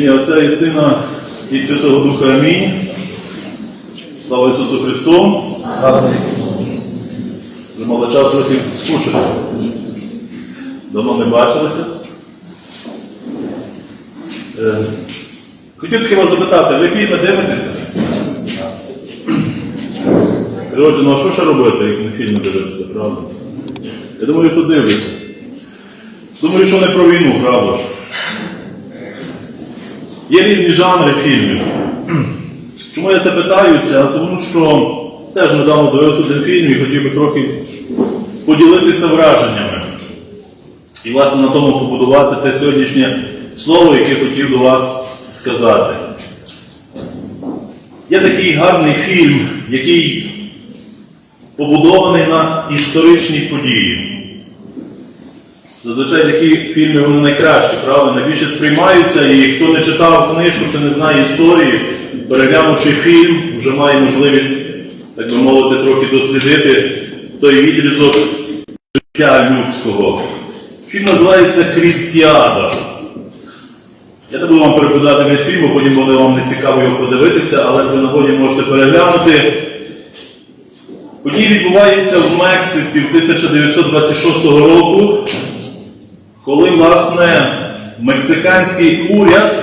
ім'я Отця і Сина і Святого Духа Амінь. Слава Ісусу Христу! Вже мало часу трохи скучили. Давно не бачилися. Е, Хотів таки вас запитати, ви фільми дивитеся? Отже, ну а що ще робити, як не фільми дивитися, правда? Я думаю, що дивитеся. Думаю, що не про війну, правда ж? Є різні жанри фільмів. Чому я це питаюся? Тому що теж недавно дивився один фільм і хотів би трохи поділитися враженнями. І, власне, на тому побудувати те сьогоднішнє слово, яке хотів до вас сказати. Є такий гарний фільм, який побудований на історичній події. Зазвичай такі фільми вони найкращі, правда? Найбільше сприймаються, і хто не читав книжку чи не знає історії, переглянувши фільм, вже має можливість, так би мовити, трохи дослідити той відрізок життя людського. Фільм називається Крістіада. Я не буду вам переповідати весь фільм, бо потім буде вам не цікаво його подивитися, але при нагоді можете переглянути. Події відбуваються в Мексиці 1926 року, коли, власне, мексиканський уряд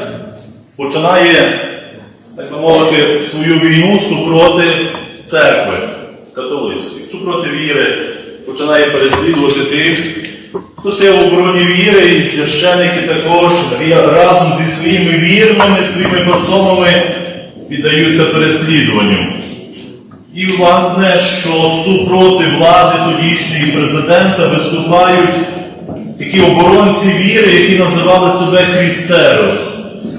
починає, так би мовити, свою війну супроти церкви католицької, супроти віри, починає переслідувати тих, хто стояв у обороні віри, і священники також разом зі своїми вірними, своїми посомами піддаються переслідуванню. І, власне, що супроти влади тодішньої президента виступають такі оборонці віри, які називали себе Крістерос.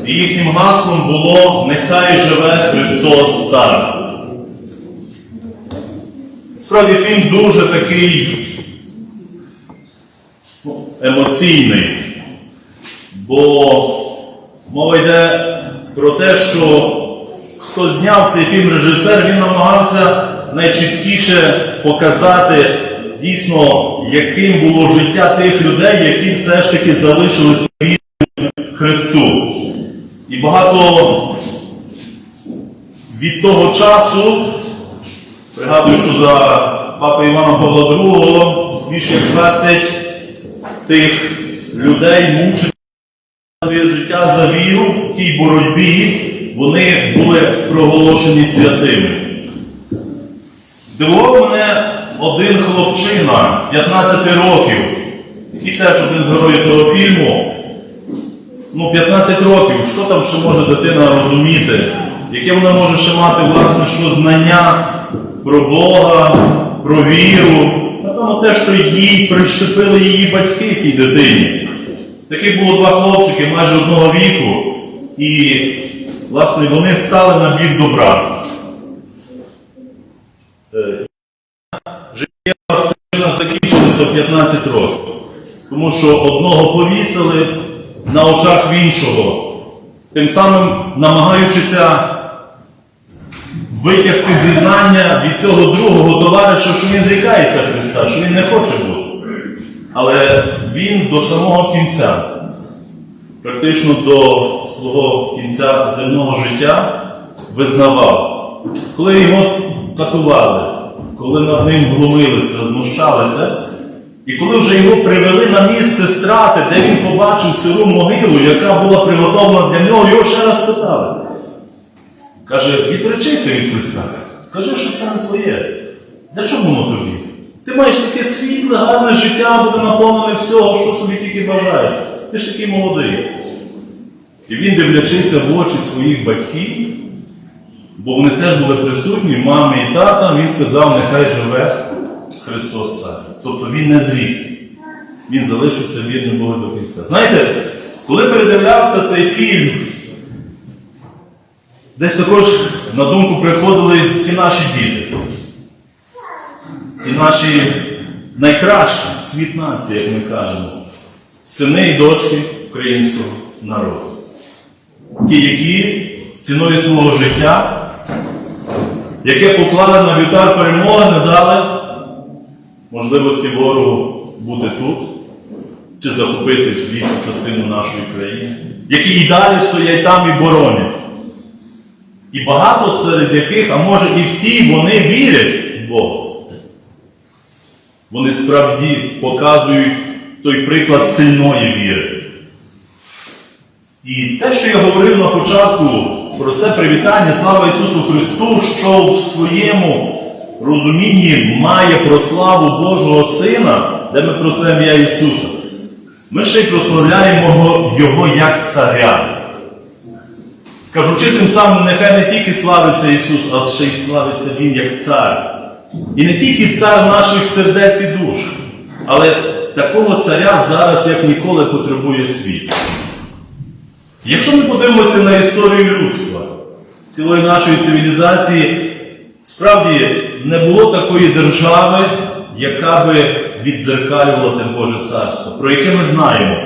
І їхнім гаслом було Нехай живе Христос Цар. Справді фільм дуже такий ну, емоційний, бо мова йде про те, що хто зняв цей фільм режисер, він намагався найчіткіше показати дійсно, яким було життя тих людей, які все ж таки залишилися вірними Христу. І багато від того часу, пригадую, що за папи Івана Павла II більше як 20 тих людей мучили своє життя за віру в тій боротьбі, вони були проголошені святими. Дивував мене один хлопчина 15 років, який теж один з героїв того фільму. Ну, 15 років, що там ще може дитина розуміти? Яке вона може ще мати, власне, що знання про Бога, про віру, напевно, те, що їй прищепили її батьки тій дитині. Таких було два хлопчики майже одного віку, і, власне, вони стали на бік добра. Життєва стежина закінчилася в 15 років, тому що одного повісили на очах в іншого, тим самим намагаючися витягти зізнання від цього другого товариша, що він зрікається Христа, що він не хоче бути. Але він до самого кінця, практично до свого кінця земного життя, визнавав. Коли його катували, коли над ним глумилися, знущалися, і коли вже його привели на місце страти, де він побачив сиру могилу, яка була приготовлена для нього, його ще раз питали. Каже, відречися від Христа. Скажи, що це не твоє. Для чого воно тобі? Ти маєш таке світле, гарне життя, буде наповнене всього, що собі тільки бажаєш. Ти ж такий молодий. І він, дивлячися в очі своїх батьків, бо вони теж були присутні, мамі і тата, він сказав, нехай живе Христос Цар. Тобто він не зрікся. Він залишився вірним Богу до кінця. Знаєте, коли передивлявся цей фільм, десь також на думку приходили ті наші діти. Ті наші найкращі світ нації, як ми кажемо, сини і дочки українського народу. Ті, які ціною свого життя, яке поклали на вівтар перемоги, не дали можливості ворогу бути тут, чи захопити більшу частину нашої країни, які і далі стоять там і боронять. І багато серед яких, а може і всі, вони вірять в Бога. Вони справді показують той приклад сильної віри. І те, що я говорив на початку про це привітання, слава Ісусу Христу, що в своєму розумінні має про славу Божого Сина, де ми прославляємо ім'я Ісуса. Ми ще й прославляємо Його- як царя. Кажучи тим самим, нехай не тільки славиться Ісус, а ще й славиться Він як цар. І не тільки цар наших сердець і душ, але такого царя зараз як ніколи потребує світ. Якщо ми подивимося на історію людства, цілої нашої цивілізації, справді не було такої держави, яка би віддзеркалювала те Боже царство, про яке ми знаємо,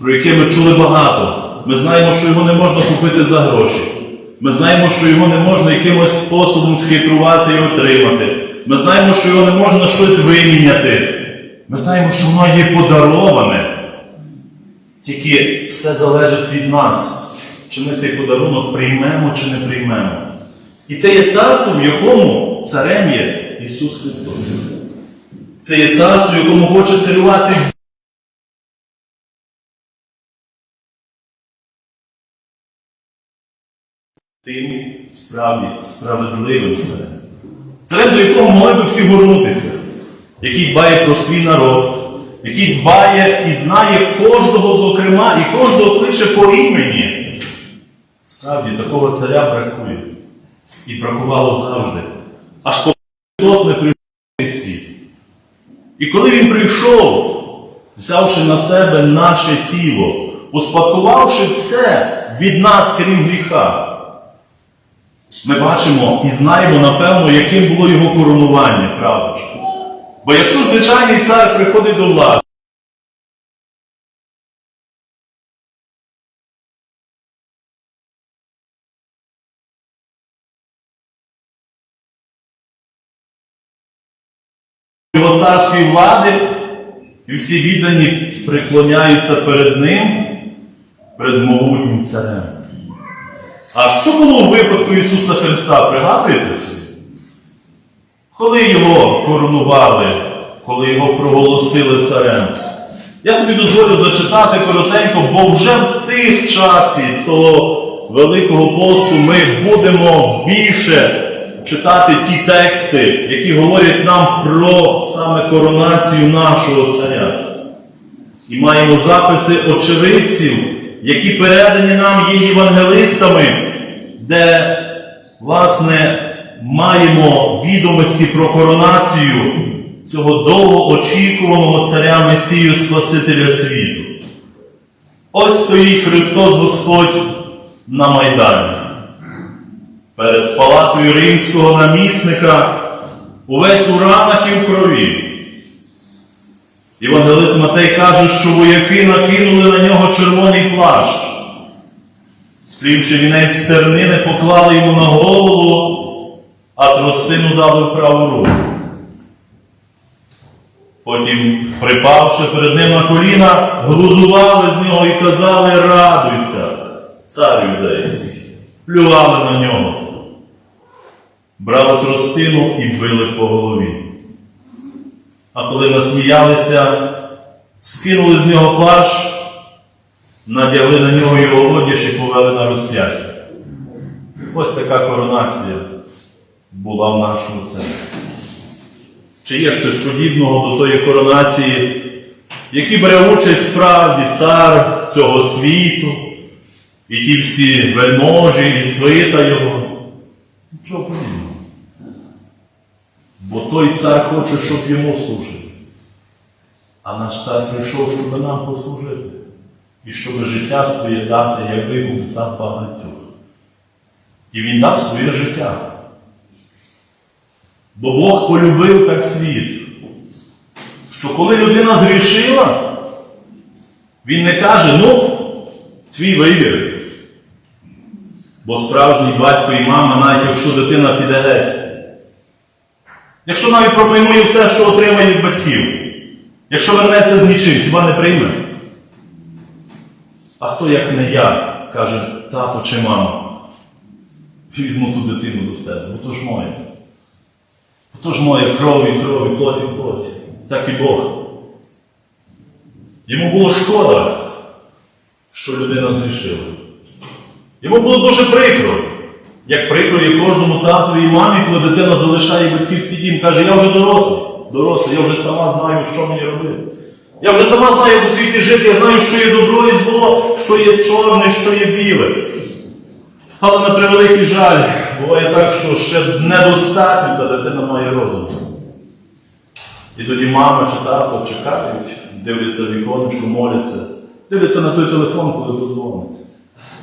про яке ми чули багато. Ми знаємо, що його не можна купити за гроші. Ми знаємо, що його не можна якимось способом схитрувати і отримати. Ми знаємо, що його не можна щось виміняти. Ми знаємо, що воно є подароване. Тільки все залежить від нас, чи ми цей подарунок приймемо чи не приймемо. І це є царство, в якому царем є Ісус Христос. Це є царство, в якому хоче царювати тим справді справедливим царем. Царем, до якого могли би всі горнутися, який дбає про свій народ, який дбає і знає кожного, зокрема, і кожного кличе по імені. Справді, такого царя бракує. І бракувало завжди. Аж поки Христос не прийшов цей світ. І коли Він прийшов, взявши на себе наше тіло, успадкувавши все від нас, крім гріха, ми бачимо і знаємо, напевно, яким було його коронування, правда ж? Бо якщо звичайний цар приходить до влади, його царської влади, і всі віддані преклоняються перед ним, перед могутнім царем. А що було у випадку Ісуса Христа? Пригадуєте собі? Коли його коронували, коли його проголосили царем. Я собі дозволю зачитати коротенько, бо вже в тих часі того Великого посту ми будемо більше читати ті тексти, які говорять нам про саме коронацію нашого царя. І маємо записи очевидців, які передані нам є євангелистами, де, власне, маємо відомості про коронацію цього довгоочікуваного царя Месію Спасителя світу. Ось стоїть Христос Господь на Майдані. Перед палатою римського намісника увесь у ранах і в крові. Євангелист Матей каже, що вояки накинули на нього червоний плащ. Сплівши вінець стернини, поклали йому на голову, а тростину дали в праву руку. Потім, припавши перед ним на коліна, глузували з нього і казали радуйся, цар юдейський, плювали на нього. Брали тростину і били по голові. А коли насміялися, скинули з нього плащ, надягли на нього його одяж і повели на розп'яття. Ось така коронація була в нашому центрі. Чи є щось подібного до тої коронації, в якій бере участь справді цар цього світу, і ті всі вельможі, і свита його? Нічого подібного. Бо той цар хоче, щоб йому служили. А наш цар прийшов, щоб нам послужити. І щоб життя своє дати, як викуп за багатьох. І він дав своє життя. Бо Бог полюбив так світ, що коли людина зрішила, він не каже, ну, твій вибір. Бо справжній батько і мама, навіть якщо дитина піде геть, якщо навіть промайнує все, що отримає від батьків, якщо вернеться з нічим, хіба не прийме? А хто як не я, каже тато чи мама, візьму ту дитину до себе, бо то ж моє. Бо то ж моє кров і кров і плоть і плоть. Так і Бог. Йому було шкода, що людина зрішила. Йому було дуже прикро. Як прикро є кожному татові і мамі, коли дитина залишає батьківський дім, каже, я вже дорослий, дорослий, я вже сама знаю, що мені робити. Я вже сама знаю, як у світі жити, я знаю, що є добро і зло, що є чорне, що є біле. Але на превеликий жаль, буває так, що ще недостатньо, та дитина має розум. І тоді мама чи тато чекають, дивляться віконечко, моляться, дивляться на той телефон, коли дозвонить.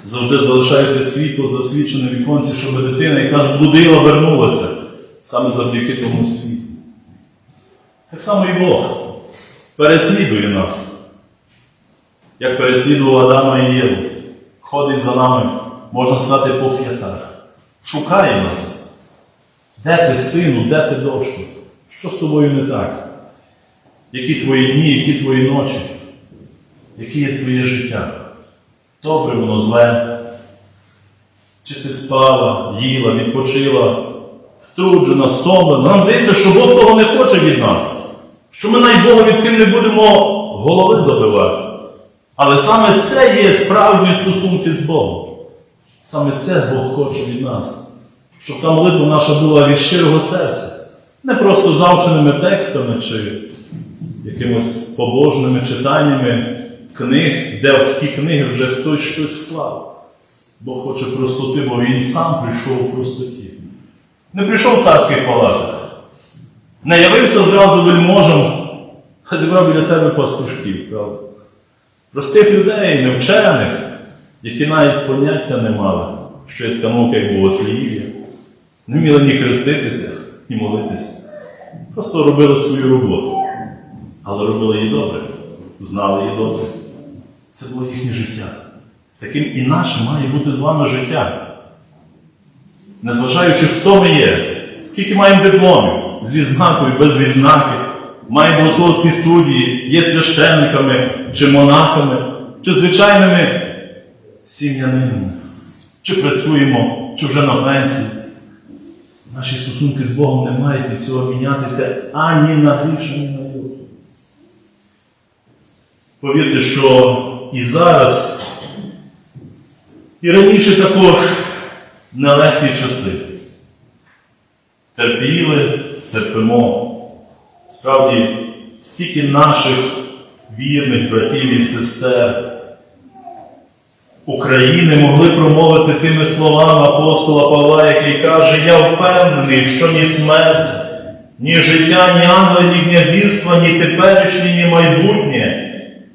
Завжди залишаєте світло засвічене віконці, щоб дитина, яка збудила, вернулася саме завдяки тому світу. Так само і Бог переслідує нас, як переслідував Адама і Єву. Ходить за нами, можна сказати, по п'ятах. Шукає нас. Де ти, сину, де ти дочку? Що з тобою не так? Які твої дні, які твої ночі? Яке є твоє життя? Добре воно зле. Чи ти спала, їла, відпочила, втруджена, стомлена. Нам здається, що Бог того не хоче від нас. Що ми навіть від цим не будемо голови забивати. Але саме це є справжні стосунки з Богом. Саме це Бог хоче від нас. Щоб та молитва наша була від щирого серця. Не просто завченими текстами чи якимось побожними читаннями книг, де в ті книги вже хтось щось вклав. Бог хоче простоти, бо Він сам прийшов у простоті. Не прийшов в царських палатах. Не явився зразу вельможем, а зібрав біля себе пастушків, правда? Простих людей, невчених, які навіть поняття не мали, що є така наука, як богослів'я, не вміли ні хреститися, ні молитися. Просто робили свою роботу. Але робили її добре, знали її добре. Це було їхнє життя. Таким і наше має бути з вами життя. Незважаючи, хто ми є, скільки маємо дипломів, з відзнакою, без відзнаки, маємо богословські студії, є священниками, чи монахами, чи звичайними сім'янинами, чи працюємо, чи вже на пенсії. Наші стосунки з Богом не мають від цього мінятися ані на гріш, ані на йоту. Повірте, що і зараз, і раніше також нелегкі часи. Терпіли, терпимо. Справді, стільки наших вірних братів і сестер України могли промовити тими словами апостола Павла, який каже, я впевнений, що ні смерть, ні життя, ні ангели, ні князівства, ні теперішнє, ні майбутнє,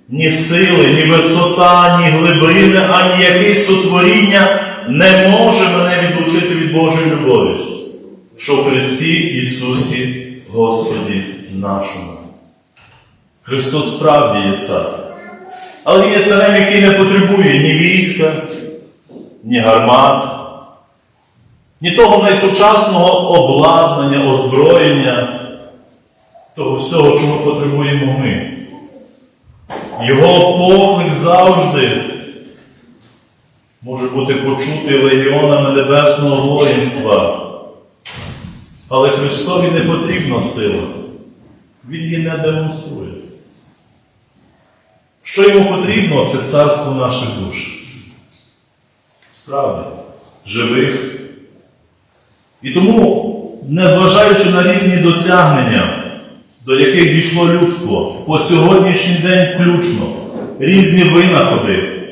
ні сили, ні висота, ні глибини, ані якесь сотворіння не може мене відлучити від Божої любові, що в Христі Ісусі Господі нашому. Христос справді є цар. Але є царем, який не потребує ні війська, ні гармат, ні того найсучасного обладнання, озброєння, того всього, чого потребуємо ми. Його поклик завжди може бути почутий легіонами небесного воїнства. Але Христові не потрібна сила. Він її не демонструє. Що йому потрібно, це царство наших душ. Справді, живих. І тому, незважаючи на різні досягнення, до яких дійшло людство по сьогоднішній день включно, різні винаходи,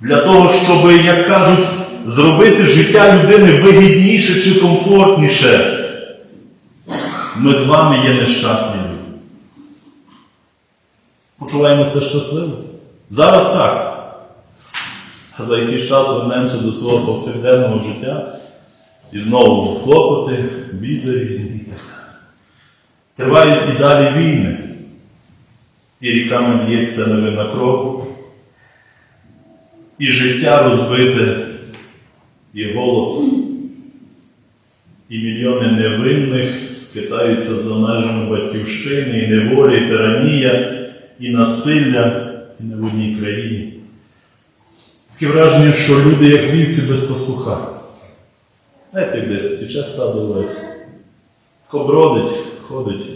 для того, щоб, як кажуть, зробити життя людини вигідніше чи комфортніше, ми з вами є нещасні. Почуваємося щасливо? Зараз так. А за якийсь час вернемося до свого повсякденного життя і знову хлопоти, біди різні. Тривають і далі війни, і ріками лється невинна кров, і життя розбите, і голод, і мільйони невинних скитаються за межами батьківщини, і неволі, і тиранія, і насилля, і не в одній країні. Таке враження, що люди як вівці без пастуха. Знаєте, десь тече стадо овець. Тако бродить, ходить,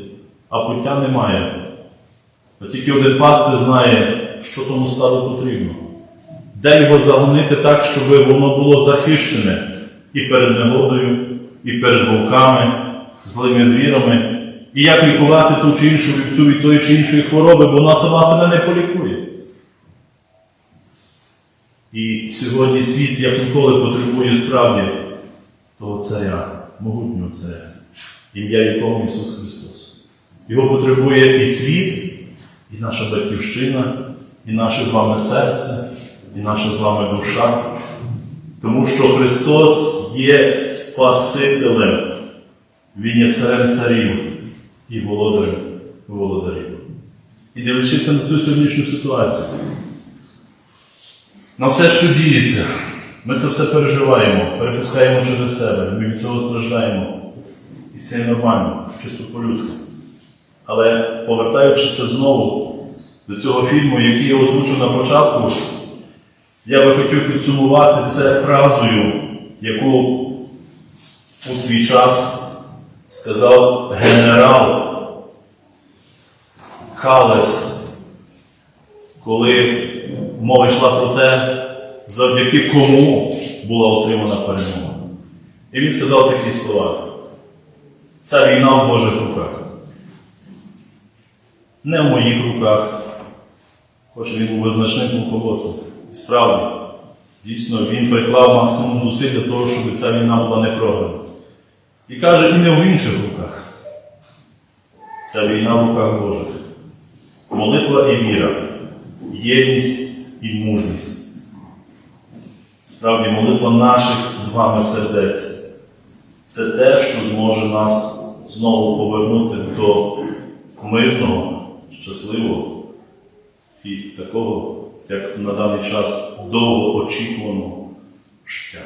а пуття немає. А тільки один пастир знає, що тому стаду потрібно. Де його загонити так, щоб воно було захищене і перед негодою, і перед вовками, злими звірами, і як лікувати ту чи іншу вівцю від тої чи іншої хвороби, бо вона сама себе не полікує. І сьогодні світ, як ніколи, потребує справді того царя, могутнього царя, ім'я якому Ісус Христос. Його потребує і світ, і наша батьківщина, і наше з вами серце, і наша з вами душа. Тому що Христос є Спасителем, Він є царем царів і володарем володарів. І дивлячись на цю сьогоднішню ситуацію, на все, що діється, ми це все переживаємо, перепускаємо через себе, ми від цього страждаємо. І це нормально, чисто по-людськи. Але повертаючися знову до цього фільму, який я озвучив на початку, я би хотів підсумувати це фразою, яку у свій час сказав генерал Калес, коли мова йшла про те, завдяки кому була отримана перемога. І він сказав такі слова. Ця війна в Божих руках. Не в моїх руках, хоч він був визначним полководцем. І справді, дійсно, він приклав максимум зусиль для того, щоб ця війна була не програна. І каже, і не в інших руках. Ця війна в руках Божих. Молитва і віра, єдність і мужність. Справді, молитва наших з вами сердець. Це те, що зможе нас знову повернути до мирного, щасливого і такого, як на даний час, довго очікуваного життя.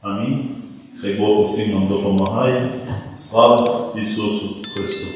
Амінь. Хай Бог усім нам допомагає. Слава Ісусу Христу!